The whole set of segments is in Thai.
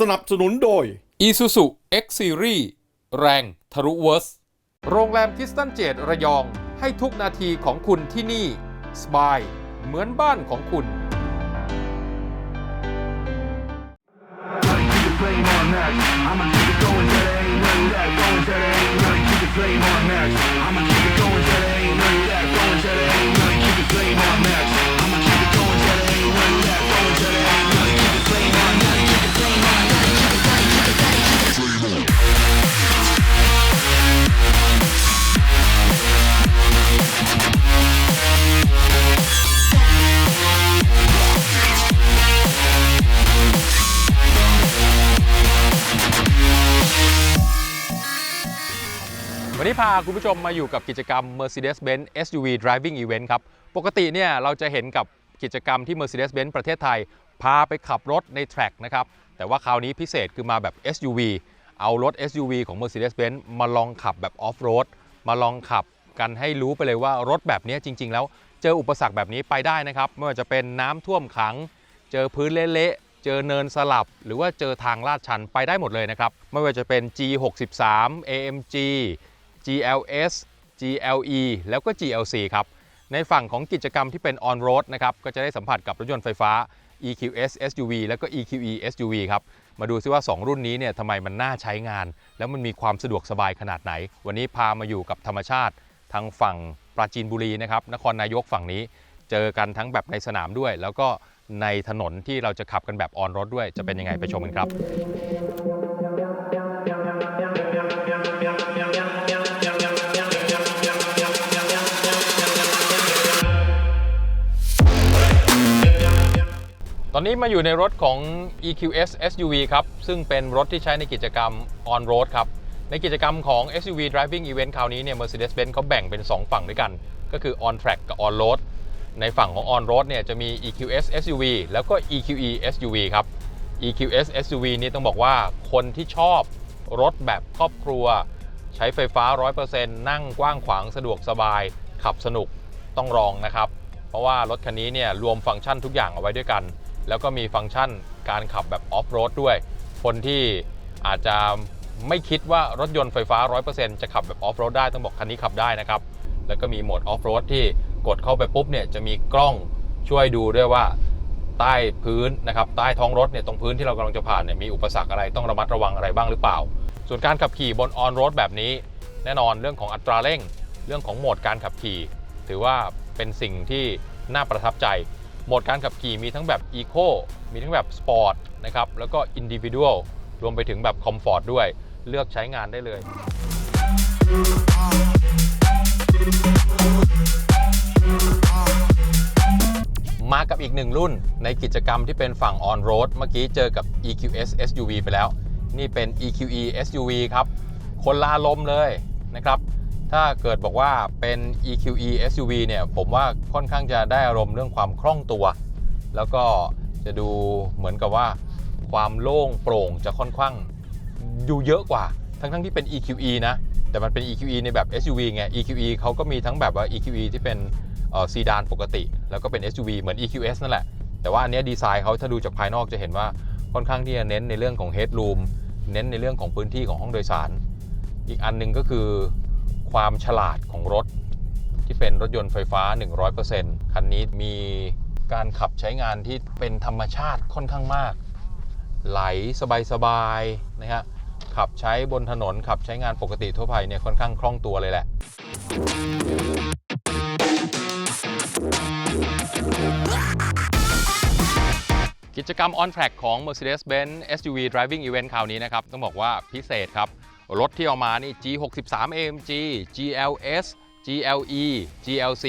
สนับสนุนโดย Isuzu X Series แรงทะลุเวิร์ส โรงแรมคิสตันเจดระยอง ให้ทุกนาทีของคุณที่นี่สบาย เหมือนบ้านของคุณ Keep the flame on max. I'ma keep it going till there ain't none of that. Going till there ain't none. Keep the flame on max. I'ma keep พาคุณผู้ชมมาอยู่กับกิจกรรม Mercedes-Benz SUV Driving Event ครับ ปกติเนี่ยเราจะเห็นกับกิจกรรมที่ Mercedes-Benz ประเทศไทย พาไปขับรถในแทร็กนะครับ แต่ว่าคราวนี้พิเศษคือมาแบบ SUV เอารถ SUV ของ Mercedes-Benz มาลองขับแบบออฟโรดมาลองขับกันให้รู้ไปเลยว่ารถแบบนี้จริง ๆ แล้วเจออุปสรรคแบบนี้ไปได้นะครับ ไม่ว่าจะเป็นน้ำท่วมขัง เจอพื้นเละๆเจอเนินสลับ หรือว่าเจอทางลาดชันไปได้หมดเลยนะครับ ไม่ว่าจะเป็น G63 AMG GLS GLE แล้วก็ GLC ครับในฝั่งของกิจกรรมที่เป็น on road นะครับก็จะได้สัมผัสกับรถยนต์ไฟฟ้า EQS SUV แล้วก็ EQE SUV ครับมาดูซิว่า 2 รุ่นนี้เนี่ยทำไมมันน่าใช้งาน แล้วมันมีความสะดวกสบายขนาดไหน วันนี้พามาอยู่กับธรรมชาติทางฝั่งปราจีนบุรีนะครับนครนายกฝั่งนี้ เจอกันทั้งแบบในสนามด้วย แล้วก็ในถนนที่เราจะขับกันแบบออนรถด้วย จะเป็นยังไงไปชมกันครับ อนนี้มาอยู่ในรถของ EQS SUV ครับ ซึ่งเป็นรถที่ใช้ในกิจกรรม on road ครับ ในกิจกรรมของ SUV Driving Event คราวนี้เนี่ย Mercedes-Benz เขาแบ่งเป็น 2 ฝั่งด้วยกัน ก็คือ on track กับ on road ในฝั่งของ on road เนี่ยจะมี EQS SUV แล้วก็ EQE SUV ครับ EQS SUV นี่ต้องบอกว่าคนที่ชอบรถแบบครอบครัว ใช้ไฟฟ้า 100%นั่งกว้างขวางสะดวกสบาย ขับสนุกต้องลองนะครับ เพราะว่ารถคันนี้เนี่ยรวมฟังก์ชันทุกอย่างเอาไว้ด้วยกัน แล้วก็มีฟังก์ชันการขับแบบออฟโรดด้วย คนที่อาจจะไม่คิดว่ารถยนต์ไฟฟ้า 100%จะขับแบบออฟโรดได้ต้องบอกคันนี้ขับได้นะครับ แล้วก็มีโหมดออฟโรดที่กดเข้าไปปุ๊บเนี่ยจะมีกล้องช่วยดูด้วยว่าใต้พื้นนะครับใต้ท้องรถเนี่ยตรงพื้นที่เรากำลังจะผ่านเนี่ยมีอุปสรรคอะไรต้องระมัดระวังอะไรบ้างหรือเปล่า ส่วนการขับขี่บนออนโรดแบบนี้ แน่นอนเรื่องของอัตราเร่ง เรื่องของโหมดการขับขี่ ถือว่าเป็นสิ่งที่น่าประทับใจ โหมดการขับขี่มีทั้งแบบ Eco มีทั้งแบบ Sport นะครับแล้วก็ Individual รวมไปถึงแบบ Comfort ด้วยเลือกใช้งานได้เลยมากับอีกหนึ่งรุ่นในกิจกรรมที่เป็นฝั่ง on road เมื่อกี้เจอกับ EQS SUV ไปแล้ว นี่เป็น EQE SUV ครับ คนละลมเลยนะครับ ถ้าเกิดบอกว่าเป็น EQE SUV เนี่ย ผมว่าค่อนข้างจะได้อารมณ์เรื่องความคล่องตัว แล้วก็จะดูเหมือนกับว่าความโล่งโปร่งจะค่อนข้างอยู่เยอะกว่า ทั้งๆที่เป็น EQE นะ แต่มันเป็น EQE ในแบบ SUV ไง EQE เขาก็มีทั้งแบบว่า EQE ที่เป็นซีดานปกติ แล้วก็เป็น SUV เหมือน EQS นั่นแหละ แต่ว่าอันนี้ดีไซน์เขาถ้าดูจากภายนอกจะเห็นว่าค่อนข้างที่จะเน้นในเรื่องของ headroom เน้นในเรื่องของพื้นที่ของห้องโดยสาร อีกอันหนึงก็คือ ความฉลาดของรถ ที่เป็นรถยนต์ไฟฟ้า 100%คันนี้มีการขับใช้งานที่เป็นธรรมชาติค่อนข้างมาก ไหลสบายๆนะฮะขับใช้บนถนนขับใช้งานปกติทั่วไปเนี่ยค่อนข้างคล่องตัวเลยแหละ กิจกรรม On Track ของ Mercedes-Benz SUV Driving Event คราวนี้นะครับ ต้องบอกว่าพิเศษครับ รถที่เอามานี่ G63 AMG GLS GLE GLC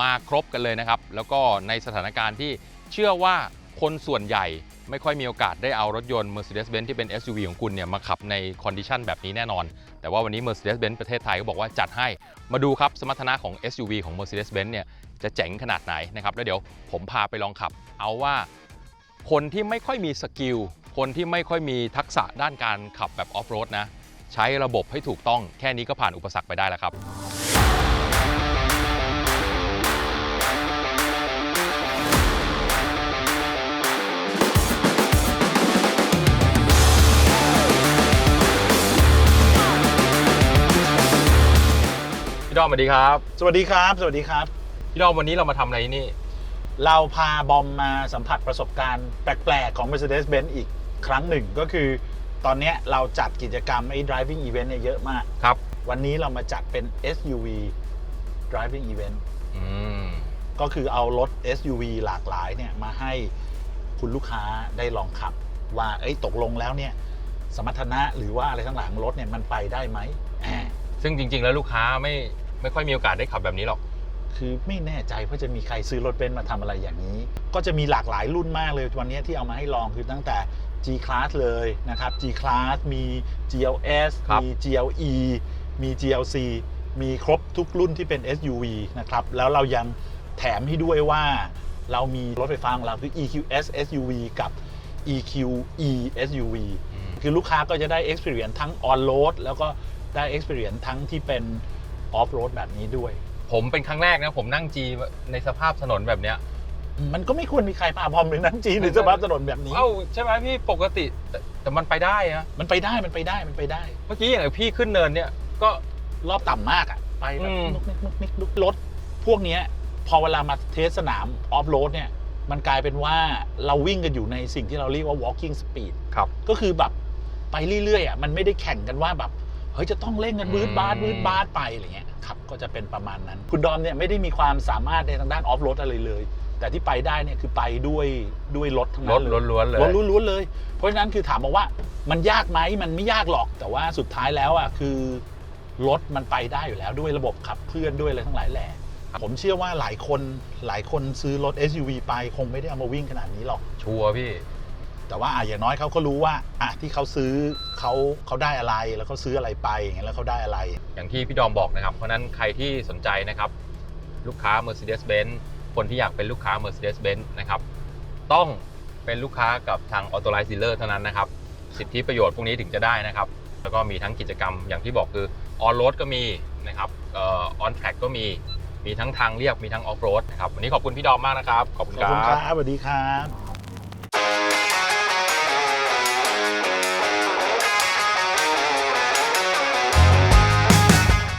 มาครบกันเลยนะครับ แล้วก็ในสถานการณ์ที่เชื่อว่าคนส่วนใหญ่ไม่ค่อยมีโอกาสได้เอารถยนต์ Mercedes-Benz ที่เป็น SUV ของคุณเนี่ยมาขับในคอนดิชันแบบนี้แน่นอน แต่ว่าวันนี้ Mercedes-Benz ประเทศไทยก็บอกว่าจัดให้ มาดูครับสมรรถนะของ SUV ของ Mercedes-Benz เนี่ยจะเจ๋งขนาดไหนนะครับ แล้วเดี๋ยวผมพาไปลองขับ เอาว่าคนที่ไม่ค่อยมีสกิล คนที่ไม่ค่อยมีทักษะด้านการขับแบบออฟโรดนะ ใช้ระบบให้ถูกต้องแค่นี้ก็ผ่านอุปสรรคไปได้แล้วครับพี่ดอมสวัสดีครับ สวัสดีครับ สวัสดีครับ พี่ดอมวันนี้เรามาทำอะไรที่นี่ เราพาบอมมาสัมผัสประสบการณ์แปลกๆ ของ Mercedes-Benz อีกครั้งหนึ่งก็คือ ตอนเนี้ยเราจัดกิจกรรมไอ้ driving event เนี่ยเยอะมาก ครับ วันนี้เรามาจัดเป็น SUV driving event อืม ก็คือเอารถ SUV หลากหลายเนี่ยมาให้คุณลูกค้าได้ลองขับ ว่าเอ้ยตกลงแล้วเนี่ยสมรรถนะหรือว่าอะไรทั้งหลังรถเนี่ยมันไปได้ไหมอ่าซึ่งจริง ๆ แล้วลูกค้าไม่ไม่ค่อยมีโอกาสได้ขับแบบนี้หรอก คือไม่แน่ใจว่าจะมีใครซื้อรถเบนซ์มาทำอะไรอย่างนี้ ก็จะมีหลากหลายรุ่นมากเลยวันนี้ที่เอามาให้ลองคือตั้งแต่ G Class เลยนะครับ G Class มี GLS ครับ มี GLE มี GLC มีครบทุกรุ่นที่เป็น SUV นะครับ แล้วเรายังแถมให้ด้วยว่าเรามีรถไฟฟ้าของเราคือ EQS SUV กับ EQE SUV อืมคือลูกค้าก็จะได้ experience ทั้ง on road แล้วก็ได้ experience ทั้งที่เป็น off road แบบนี้ด้วย ผมเป็นครั้งแรกนะ ผมนั่งจีในสภาพถนนแบบเนี้ย มันก็ไม่ควรมีใครพาพอมหรือนั่งจีนหรือสภาพถนนแบบนี้ เอ้าใช่ไหมพี่ปกติแต่แต่มันไปได้นะมันไปได้มันไปได้มันไปได้ เมื่อกี้อย่างพี่ขึ้นเนินเนี่ยก็ รอบต่ำมากอะไปแบบอืม นุกนิกนุกนิกนุกรถพวกเนี้ย พอเวลามาเทสสนามออฟโรดเนี่ย มันกลายเป็นว่าเราวิ่งกันอยู่ในสิ่งที่เราเรียกว่า walking speed ครับ ก็คือแบบไปเรื่อยๆอะมันไม่ได้แข่งกันว่าแบบเฮ้ยจะต้องเร่งกันวืดบาดอืมวืดบาดไปอะไรเงี้ยครับก็จะเป็นประมาณนั้น คุณดอมเนี่ยไม่ได้มีความสามารถในทางด้านออฟโรดอะไรเลย แต่ที่ไปได้เนี่ยคือไปด้วยด้วยรถทั้งรนั้ถนเลยล้วนๆเลย รถล้วนๆเลย เพราะฉะนั้นคือถามมาว่ามันยากไหมมันไม่ยากหรอก แต่ว่าสุดท้ายแล้วอะคือรถมันไปได้อยู่แล้วด้วยระบบขับเคลื่อนด้วยอะไรทั้งหลายแหล่ผมเชื่อว่าหลายคนหลายคนซื้อรถ SUV ไปคงไม่ได้เอามาวิ่งขนาดนี้หรอก ชัวร์พี่ แต่ว่าอะอย่างน้อยเขาก็รู้ว่าอะที่เขาซื้อเขาเขาได้อะไรแล้วเขาซื้ออะไรไปอย่างเงี้ยแล้วเขาได้อะไร อย่างที่พี่ดอมบอกนะครับ เพราะฉะนั้นใครที่สนใจนะครับ ลูกค้า Mercedes-Benz คนที่อยากเป็นลูกค้า Mercedes-Benz นะครับต้องเป็นลูกค้ากับทาง Authorized Dealer เท่านั้นนะครับสิทธิประโยชน์พวกนี้ถึงจะได้นะครับ แล้วก็มีทั้งกิจกรรมอย่างที่บอกคือ On Road ก็มีนะครับออ On Track ก็มีมีทั้งทางเรียบมีทั้ง Off Road นะครับวันนี้ขอบคุณพี่ดอมมากนะครับ ขอบคุณขอบคุณครับสวัสดีครับ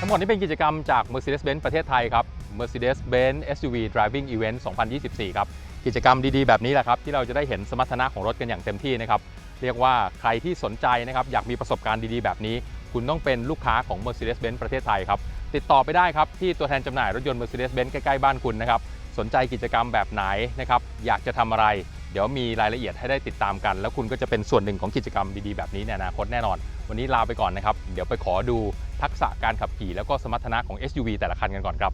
ทั้งหมดนี้เป็นกิจกรรมจาก Mercedes-Benz ประเทศไทยครับ Mercedes-Benz SUV Driving Event 2024 ครับ กิจกรรมดีๆ แบบนี้แหละครับ ที่เราจะได้เห็นสมรรถนะของรถกันอย่างเต็มที่นะครับ เรียกว่าใครที่สนใจนะครับ อยากมีประสบการณ์ดีๆ แบบนี้ คุณต้องเป็นลูกค้าของ Mercedes-Benz ประเทศไทยครับ ติดต่อไปได้ครับ ที่ตัวแทนจำหน่ายรถยนต์ Mercedes-Benz ใกล้ๆบ้านคุณนะครับ สนใจกิจกรรมแบบไหนนะครับ อยากจะทำอะไร เดี๋ยวมีรายละเอียดให้ได้ติดตามกัน แล้วคุณก็จะเป็นส่วนหนึ่งของกิจกรรมดีๆ แบบนี้ในอนาคตแน่นอน วันนี้ลาไปก่อนนะครับ เดี๋ยวไปขอดู ทักษะการขับขี่แล้วก็สมรรถนะของ SUV แต่ละคันกันก่อนครับ